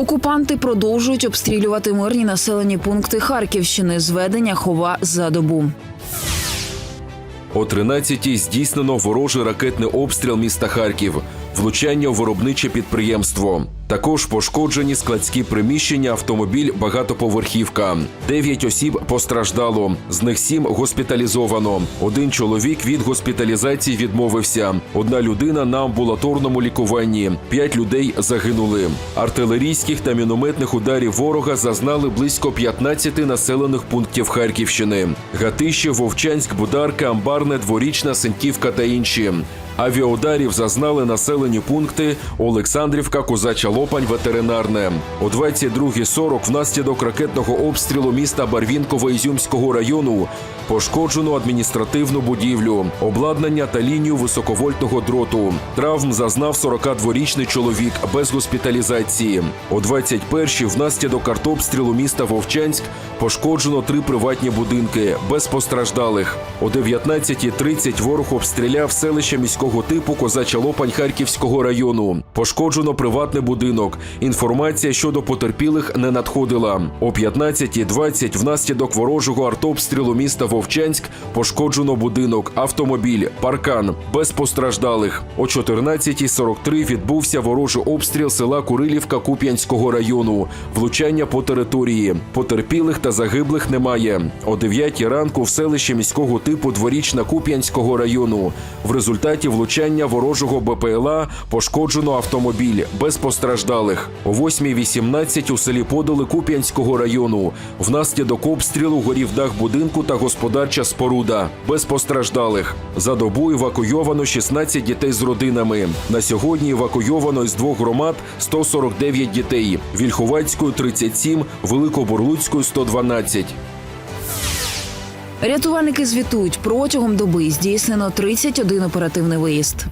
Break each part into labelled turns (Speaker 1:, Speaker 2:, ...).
Speaker 1: Окупанти продовжують обстрілювати мирні населені пункти Харківщини. Зведення хова за добу.
Speaker 2: О 13-й здійснено ворожий ракетний обстріл міста Харків, влучання у виробниче підприємство. Також пошкоджені складські приміщення, автомобіль, багатоповерхівка. Дев'ять осіб постраждало, з них сім госпіталізовано. Один чоловік від госпіталізації відмовився. Одна людина на амбулаторному лікуванні. П'ять людей загинули. Артилерійських та мінометних ударів ворога зазнали близько 15 населених пунктів Харківщини: Гатище, Вовчанськ, Бударка, Амбарне, Дворічна, Сеньківка та інші. Авіаударів зазнали населені пункти Олександрівка, Козача Лопань, ветеринарне. О 22.40 внаслідок ракетного обстрілу міста Барвінково Ізюмського району пошкоджено адміністративну будівлю, обладнання та лінію високовольтного дроту. Травм зазнав 42-річний чоловік без госпіталізації. О 21.00 внаслідок артобстрілу міста Вовчанськ пошкоджено три приватні будинки без постраждалих. О 19.30 ворог обстріляв селище міського типу Козача Лопань Харківського району. Пошкоджено приватний будинок. Інформація щодо потерпілих не надходила. О 15.20 внаслідок ворожого артобстрілу міста Вовчанськ пошкоджено будинок, автомобіль, паркан без постраждалих. О 14.43 відбувся ворожий обстріл села Курилівка Куп'янського району. Влучання по території. Потерпілих та загиблих немає. О 9 ранку в селищі міського типу Дворічна Куп'янського району. В результаті влучання ворожого БПЛА пошкоджено автомобіль без постраждалих. О 8.18 у селі Подоли Куп'янського району. Внаслідок обстрілу горів дах будинку та господарча споруда без постраждалих. За добу евакуйовано 16 дітей з родинами. На сьогодні евакуйовано із двох громад 149 дітей. Вільховацькою 37, Великобурлуцькою 112.
Speaker 1: Рятувальники звітують протягом доби здійснено 31 оперативний виїзд.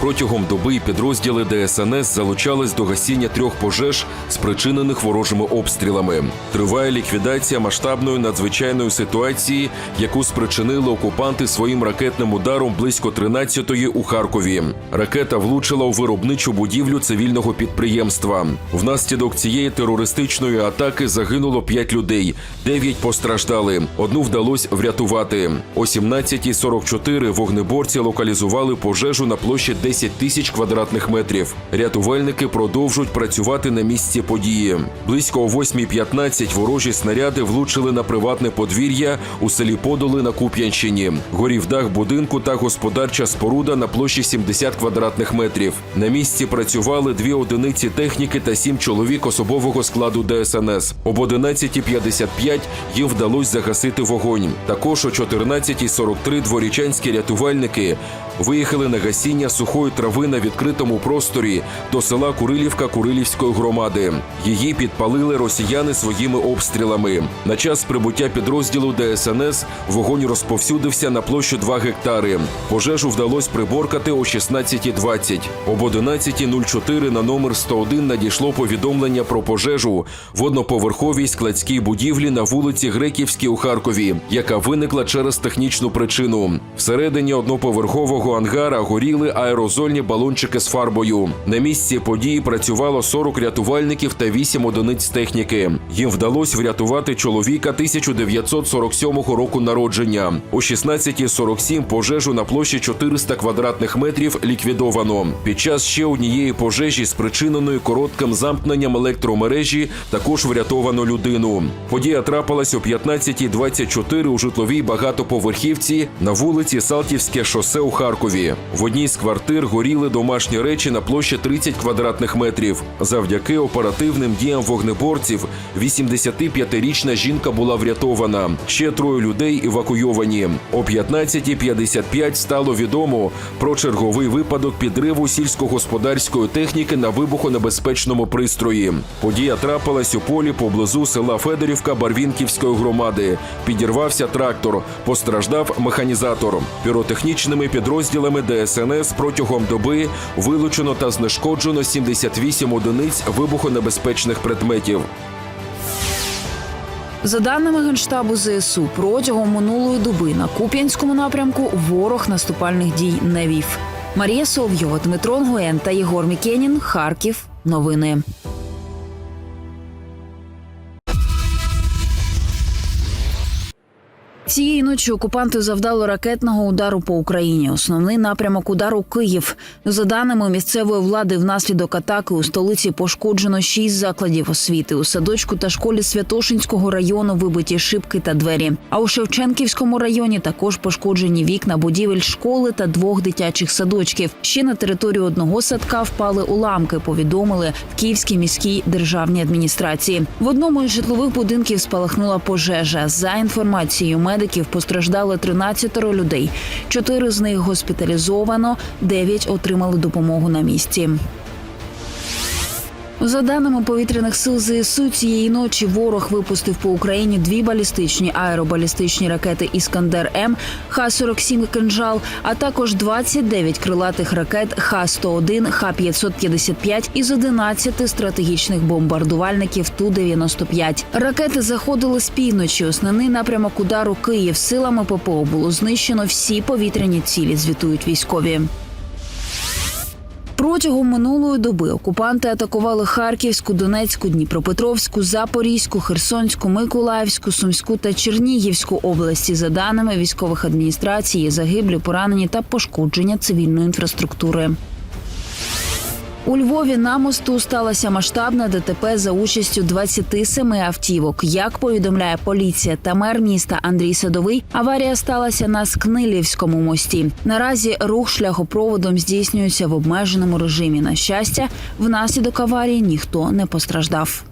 Speaker 2: Протягом доби підрозділи ДСНС залучались до гасіння трьох пожеж, спричинених ворожими обстрілами. Триває ліквідація масштабної надзвичайної ситуації, яку спричинили окупанти своїм ракетним ударом близько 13-ї у Харкові. Ракета влучила у виробничу будівлю цивільного підприємства. Внаслідок цієї терористичної атаки загинуло 5 людей, 9 постраждали. Одну вдалося врятувати. О 17.44 вогнеборці локалізували пожежу на площі 10 тисяч квадратних метрів. Рятувальники продовжують працювати на місці події. Близько о 8.15 ворожі снаряди влучили на приватне подвір'я у селі Подоли на Куп'янщині. Горів дах будинку та господарча споруда на площі 70 квадратних метрів. На місці працювали дві одиниці техніки та сім чоловік особового складу ДСНС. Об 11.55 їм вдалося загасити вогонь. Також о 14.43 дворічанські рятувальники виїхали на гасіння сухої трави на відкритому просторі до села Курилівка Курилівської громади. Її підпалили росіяни своїми обстрілами. На час прибуття підрозділу ДСНС вогонь розповсюдився на площу 2 гектари. Пожежу вдалося приборкати о 16.20. Об 11.04 на номер 101 надійшло повідомлення про пожежу в одноповерховій складській будівлі на вулиці Греківській у Харкові, яка виникла через технічну причину. Всередині одноповерхового ангара горіли аерозольні балончики з фарбою. На місці події працювало 40 рятувальників та 8 одиниць техніки. Їм вдалося врятувати чоловіка 1947 року народження. О 16.47 пожежу на площі 400 квадратних метрів ліквідовано. Під час ще однієї пожежі, спричиненої коротким замкненням електромережі, також врятовано людину. Подія трапилась о 15.24 у житловій багатоповерхівці на вулиці Салтівське шосе у Харкові. В одній з квартир горіли домашні речі на площі 30 квадратних метрів. Завдяки оперативним діям вогнеборців 85-річна жінка була врятована. Ще троє людей евакуйовані. О 15.55 стало відомо про черговий випадок підриву сільськогосподарської техніки на вибухонебезпечному пристрої. Подія трапилась у полі поблизу села Федорівка Барвінківської громади. Підірвався трактор, постраждав механізатор. Піротехнічними підрозділами ДСНС протягом доби вилучено та знешкоджено 78 одиниць вибухонебезпечних предметів.
Speaker 1: За даними Генштабу ЗСУ, протягом минулої доби на Куп'янському напрямку ворог наступальних дій не вів. Марія Соловйова, Дмитро Нгуен та Єгор Мікенін. Харків. новини. Цієї ночі окупанти завдали ракетного удару по Україні. Основний напрямок удару Київ. За даними місцевої влади, внаслідок атаки у столиці пошкоджено шість закладів освіти. У садочку та школі Святошинського району вибиті шибки та двері. А у Шевченківському районі також пошкоджені вікна будівель школи та двох дитячих садочків. Ще на територію одного садка впали уламки. Повідомили в Київській міській державній адміністрації. В одному із житлових будинків спалахнула пожежа. За інформацією медиків постраждали 13 людей. Чотири з них госпіталізовано, дев'ять отримали допомогу на місці. За даними повітряних сил ЗСУ, цієї ночі ворог випустив по Україні дві балістичні аеробалістичні ракети Іскандер М, Х-47 «Кинжал», а також 29 крилатих ракет Х-101, Х-555 із 11 стратегічних бомбардувальників Ту-95. Ракети заходили з півночі. Основний напрямок удару Київ силами ППО було знищено всі повітряні цілі. Звітують військові. Протягом минулої доби окупанти атакували Харківську, Донецьку, Дніпропетровську, Запорізьку, Херсонську, Миколаївську, Сумську та Чернігівську області. За даними військових адміністрацій, загиблі, поранені та пошкодження цивільної інфраструктури. У Львові на мосту сталася масштабна ДТП за участю 27 автівок. Як повідомляє поліція та мер міста Андрій Садовий, аварія сталася на Скнилівському мості. Наразі рух шляхопроводом здійснюється в обмеженому режимі. На щастя, внаслідок аварії ніхто не постраждав.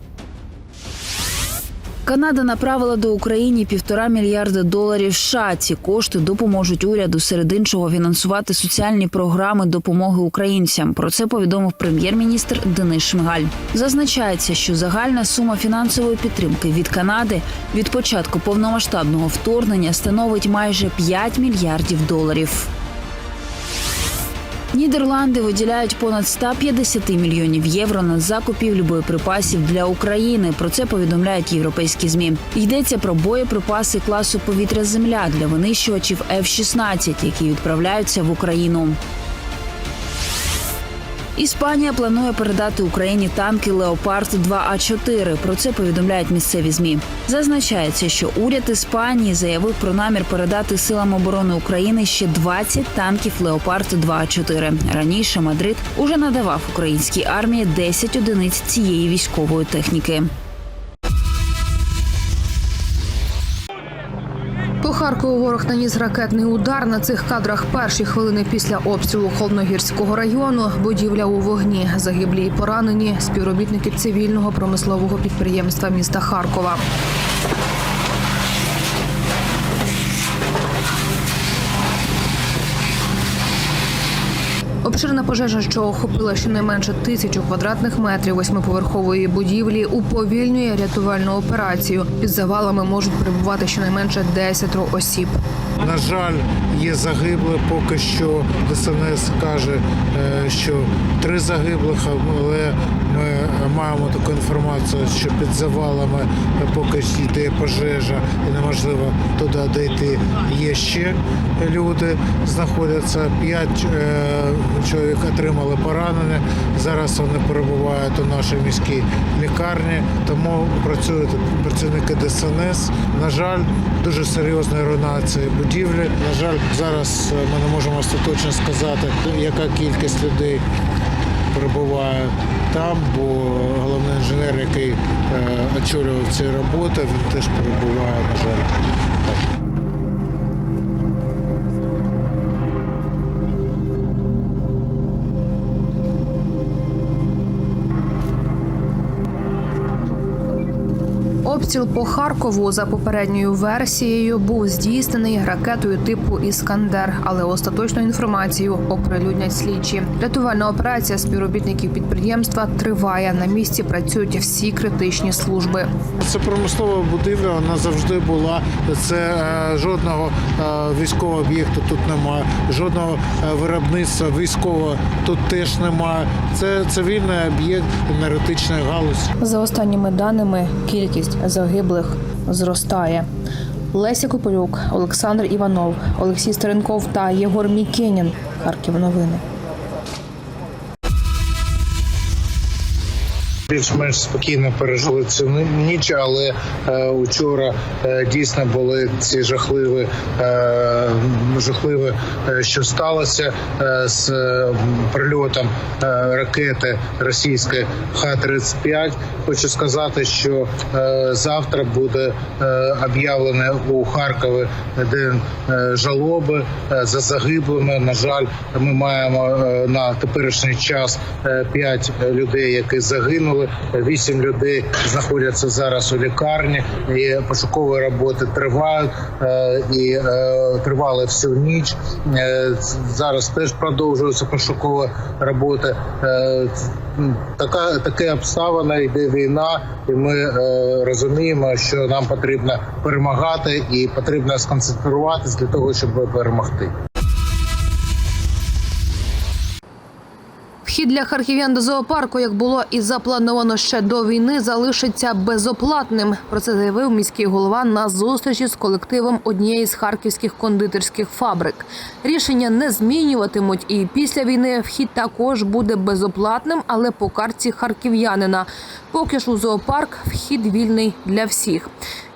Speaker 1: Канада направила до України півтора мільярда доларів. США. ці кошти допоможуть уряду серед іншого фінансувати соціальні програми допомоги українцям. Про це повідомив прем'єр-міністр Денис Шмигаль. Зазначається, що загальна сума фінансової підтримки від Канади від початку повномасштабного вторгнення становить майже 5 мільярдів доларів. Нідерланди виділяють понад 150 мільйонів євро на закупівлю боєприпасів для України. Про це повідомляють європейські змі. Йдеться про боєприпаси класу повітря-земля для винищувачів F-16, які відправляються в Україну. Іспанія планує передати Україні танки Леопард 2 а 4 Про це повідомляють місцеві змі. Зазначається, що уряд Іспанії заявив про намір передати силам оборони України ще 20 танків Леопард 2 а 4 Раніше Мадрид уже надавав українській армії 10 одиниць цієї військової техніки.
Speaker 3: Харкову ворог наніс ракетний удар. На цих кадрах перші хвилини після обстрілу Холодногірського району. Будівля у вогні. Загиблі і поранені співробітники цивільного промислового підприємства міста Харкова. Обширна пожежа, що охопила щонайменше тисячу квадратних метрів восьмиповерхової будівлі, уповільнює рятувальну операцію. Під завалами можуть перебувати щонайменше 10 осіб.
Speaker 4: На жаль, є загиблі. Поки що ДСНС каже, е, що три загиблих, але ми маємо таку інформацію, що під завалами поки йде пожежа і неможливо туди дійти. Є ще люди знаходяться. П'ять е, чоловік отримали поранення. Зараз вони перебувають у нашій міській лікарні, тому працюють працівники ДСНС. На жаль, дуже серйозна руйнація будівлі. На жаль, зараз е, ми не можемо остаточно сказати, яка кількість людей перебуває там, бо головний інженер, який е, очолював ці роботи, він теж перебуває, на жаль.
Speaker 3: Обстріл по Харкову за попередньою версією був здійснений ракетою типу Іскандер, але остаточну інформацію оприлюднять слідчі. Рятувальна операція співробітників підприємства триває. На місці працюють всі критичні служби.
Speaker 4: Це промислова будівля, вона завжди була. Це е, жодного е, військового об'єкту тут немає, жодного е, виробництва військового тут теж немає. Це цивільний об'єкт енергетичної галузі.
Speaker 3: За останніми даними, кількість загиблих зростає. Леся Копилюк, Олександр Іванов, Олексій Старенков та Єгор Мікенін. Харків новини.
Speaker 4: Більш-менш спокійно пережили цю ніч, але е, учора е, дійсно були ці жахливі, е, жахливі, що сталося з прильотом ракети російської Х-35. Хочу сказати, що завтра буде об'явлене у Харкові день жалоби за загиблими. На жаль, ми маємо на теперішній час 5 людей, які загинули. Вісім людей знаходяться зараз у лікарні. І пошукові роботи тривають е, і е, тривали всю ніч. Е, Зараз теж продовжуються пошукові роботи. Така таке обставина йде війна, і ми е, розуміємо, що нам потрібно перемагати, і потрібно сконцентруватись для того, щоб перемогти.
Speaker 3: Вхід для харків'ян до зоопарку, як було і заплановано ще до війни, залишиться безоплатним. Про це заявив міський голова на зустрічі з колективом однієї з харківських кондитерських фабрик. Рішення не змінюватимуть, і після війни вхід також буде безоплатним, але по картці харків'янина. Поки ж у зоопарк вхід вільний для всіх.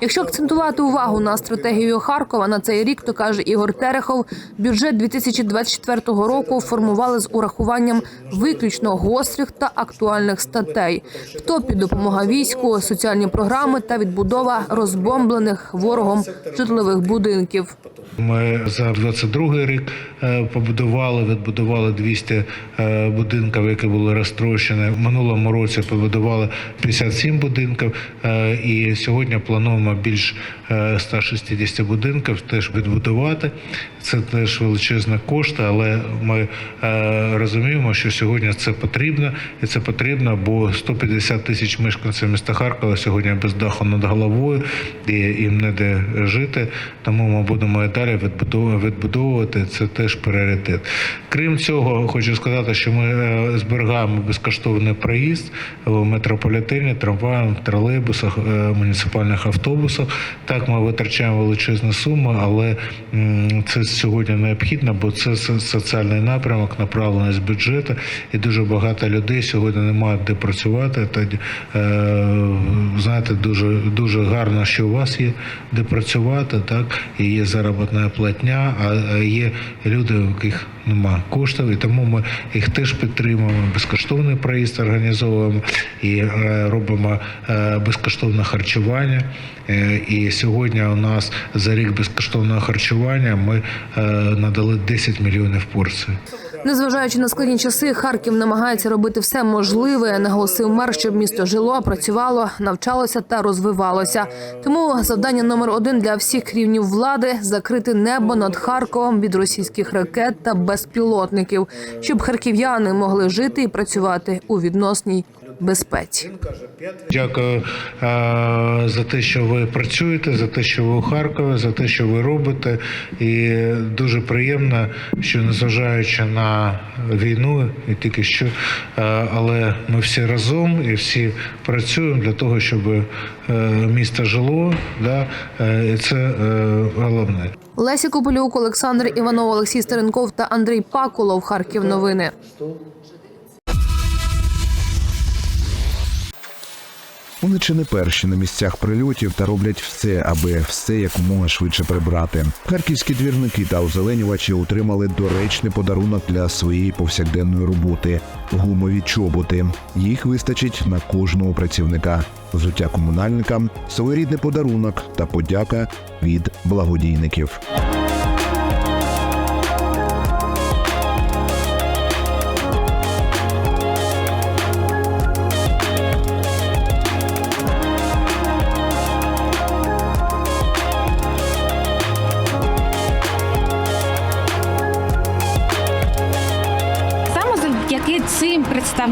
Speaker 3: Якщо акцентувати увагу на стратегію Харкова на цей рік, то каже Ігор Терехов, бюджет 2024 року формували з урахуванням виключно гострих та актуальних статей. В топі допомога війську, соціальні програми та відбудова розбомблених ворогом житлових будинків.
Speaker 4: Ми за 22 рік е, побудували, відбудували 200 е, будинків, які були розтрощені. В минулому році побудували 57 будинків, е, і сьогодні плануємо більш е, 160 будинків теж відбудувати. Це теж величезні кошти, але ми е, розуміємо, що сьогодні це потрібно, і це потрібно, бо 150 тисяч мешканців міста Харкова сьогодні без даху над головою, і їм не де жити. Тому ми будемо і далі відбудовувати. Це теж пріоритет. Крім цього, хочу сказати, що ми е, зберігаємо безкоштовний проїзд в метрополітені, трамваях, тролейбусах, е, муніципальних автобусах. Так, ми витрачаємо величезні суми, але це сьогодні необхідно, бо це соціальний напрямок, направлений з бюджету, і дуже багато людей сьогодні не мають де працювати. Та е, знаєте, дуже дуже гарно, що у вас є де працювати, так і є заробітна платня, а а є люди, у яких немає коштів, і тому ми їх теж підтримуємо. Безкоштовний проїзд організовуємо і е, робимо е, безкоштовне харчування. Е, І сьогодні у нас за рік безкоштовного харчування ми е, надали 10 мільйонів порцій.
Speaker 3: Незважаючи на складні часи, Харків намагається робити все можливе. Наголосив мер, щоб місто жило, працювало, навчалося та розвивалося. Тому завдання номер один для всіх рівнів влади закрити небо над Харковом від російських ракет та безпілотників, щоб харків'яни могли жити і працювати у відносній безпеці.
Speaker 4: Дякую е, за те, що ви працюєте, за те, що ви у Харкові, за те, що ви робите. І дуже приємно, що незважаючи на війну, і тільки що, е, але ми всі разом і всі працюємо для того, щоб е, місто жило. Да? І це головне.
Speaker 3: Лесі Копилюк, Олександр Іванов, Олексій Стеренков та Андрій Пакулов. Харків новини.
Speaker 5: Вони чи не перші на місцях прильотів та роблять все, аби все якомога швидше прибрати. Харківські двірники та озеленювачі отримали доречний подарунок для своєї повсякденної роботи гумові чоботи. Їх вистачить на кожного працівника. Взуття комунальникам, своєрідний подарунок та подяка від благодійників.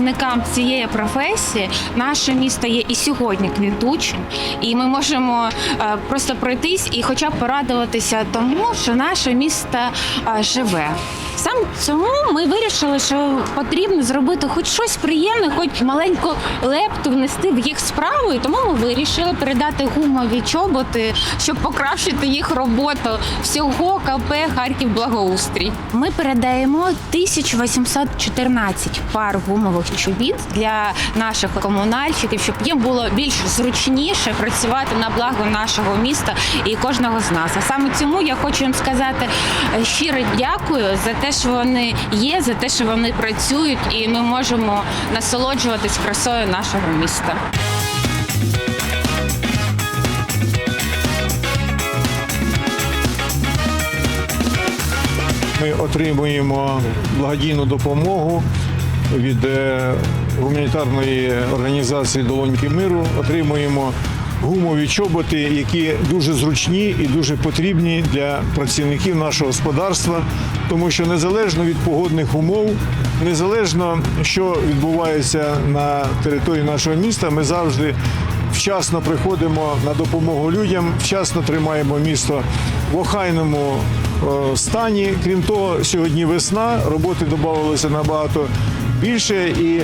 Speaker 6: Представникам цієї професії наше місто є і сьогодні квітучим, і ми можемо е, просто пройтись і хоча б порадуватися тому, що наше місто е, живе. Саме цьому ми вирішили, що потрібно зробити хоч щось приємне, хоч маленьку лепту внести в їх справу. І тому ми вирішили передати гумові чоботи, щоб покращити їх роботу всього КП Харків Благоустрій. Ми передаємо 1814 пар гумових чобіт для наших комунальщиків, щоб їм було більш зручніше працювати на благо нашого міста і кожного з нас. А саме цьому я хочу їм сказати е, щиро дякую за те, що вони є, за те, що вони працюють, і ми можемо насолоджуватись красою нашого міста.
Speaker 7: Ми отримуємо благодійну допомогу від е, гуманітарної організації Долоньки миру. Отримуємо гумові чоботи, які дуже зручні і дуже потрібні для працівників нашого господарства, тому що незалежно від погодних умов, незалежно що відбувається на території нашого міста, ми завжди вчасно приходимо на допомогу людям, вчасно тримаємо місто в охайному е, стані. Крім того, сьогодні весна, роботи додавалося набагато більше, і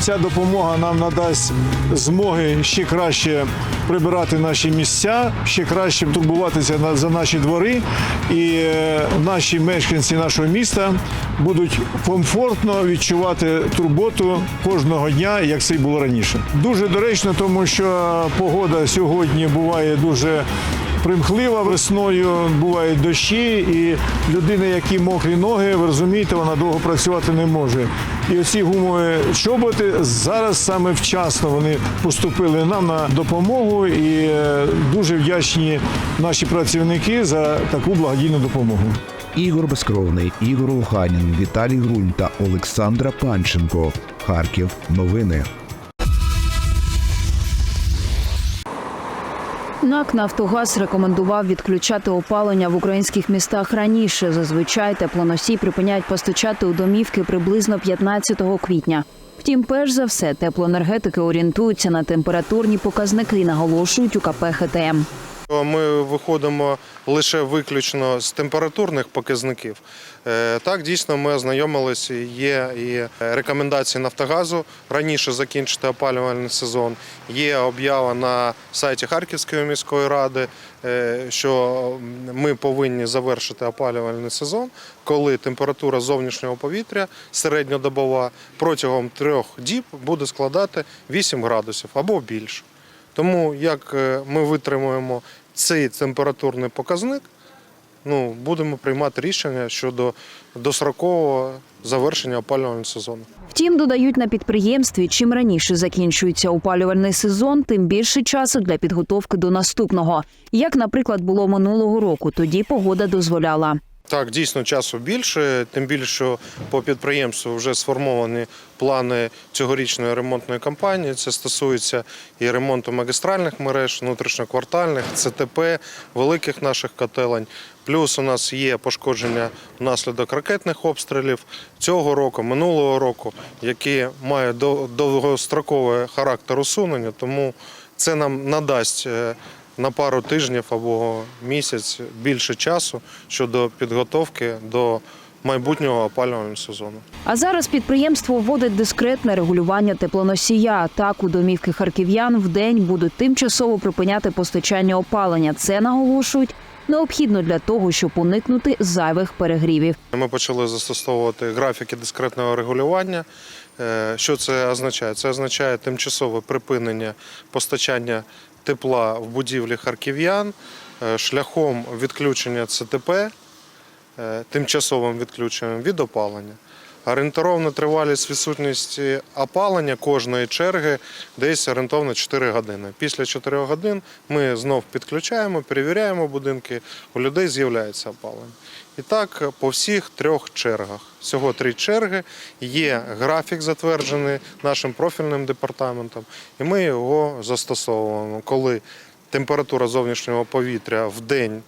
Speaker 7: ця допомога нам надасть змоги ще краще прибирати наші місця, ще краще турбуватися за наші двори, і е, наші мешканці нашого міста будуть комфортно відчувати турботу кожного дня, як це й було раніше. Дуже доречно, тому що погода сьогодні буває дуже примхлива весною, бувають дощі, і людина, які мокрі ноги, ви розумієте, вона довго працювати не може. І оці гумові чоботи зараз саме вчасно вони поступили нам на допомогу, і е, дуже вдячні наші працівники за таку благодійну допомогу.
Speaker 5: Ігор Безкровний, Ігор Луханін, Віталій Грунь та Олександра Панченко. Харків. Новини.
Speaker 1: НАК «Нафтогаз» рекомендував відключати опалення в українських містах раніше. Зазвичай теплоносій припиняють постачати у домівки приблизно 15 квітня. Втім, перш за все, теплоенергетики орієнтуються на температурні показники, наголошують у КП «ХТМ».
Speaker 8: Ми виходимо лише виключно з температурних показників. Е, Так, дійсно, ми ознайомилися. Є і рекомендації Нафтогазу раніше закінчити опалювальний сезон. Є об'ява на сайті Харківської міської ради, е, що ми повинні завершити опалювальний сезон, коли температура зовнішнього повітря середньодобова протягом трьох діб буде складати 8 градусів або більше. Тому як е, ми витримуємо цей температурний показник, ну, будемо приймати рішення щодо дострокового завершення опалювального сезону.
Speaker 1: Втім, додають на підприємстві, чим раніше закінчується опалювальний сезон, тим більше часу для підготовки до наступного. Як, наприклад, було минулого року, тоді погода дозволяла.
Speaker 8: Так, дійсно часу більше, тим більше по підприємству вже сформовані плани цьогорічної ремонтної кампанії. Це стосується і ремонту магістральних мереж, внутрішньоквартальних, ЦТП, великих наших котелень. Плюс у нас є пошкодження внаслідок ракетних обстрілів цього року, минулого року, які мають до- довгостроковий характер усунення, тому це нам надасть. На пару тижнів або місяць більше часу щодо підготовки до майбутнього опалювального сезону.
Speaker 1: А зараз підприємство вводить дискретне регулювання теплоносія. Так у домівки харків'ян в день будуть тимчасово припиняти постачання опалення. Це наголошують необхідно для того, щоб уникнути зайвих перегрівів.
Speaker 8: Ми почали застосовувати графіки дискретного регулювання. Е, Що це означає? Це означає тимчасове припинення постачання тепла в будівлі харків'ян е, шляхом відключення ЦТП, е, тимчасовим відключенням від опалення. Орієнтовна тривалість відсутності опалення кожної черги десь орієнтовно 4 години. Після 4 годин ми знов підключаємо, перевіряємо будинки, у людей з'являється опалення. І так по всіх трьох чергах. Всього три черги. Є графік затверджений нашим профільним департаментом, і ми його застосовуємо, коли температура зовнішнього повітря в день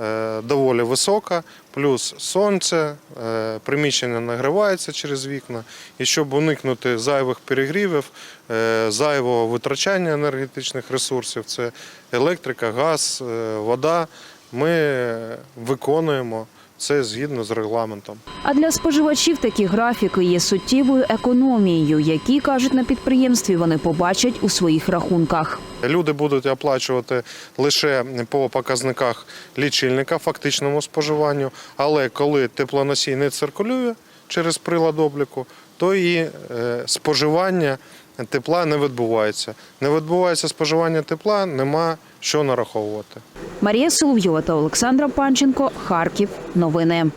Speaker 8: е, доволі висока, плюс сонце, е, приміщення нагрівається через вікна. І щоб уникнути зайвих перегрівів, е, зайвого витрачання енергетичних ресурсів, це електрика, газ, вода, ми виконуємо Це згідно з регламентом.
Speaker 1: А для споживачів такі графіки є суттєвою економією, які кажуть на підприємстві, вони побачать у своїх рахунках.
Speaker 8: Люди будуть оплачувати лише по показниках лічильника, фактичному споживанню. Але коли теплоносій не циркулює через прилад обліку, то і е, споживання тепла не відбувається. Не відбувається споживання тепла, нема що нараховувати.
Speaker 1: Марія Соловйова та Олександра Панченко. Харків. Новини.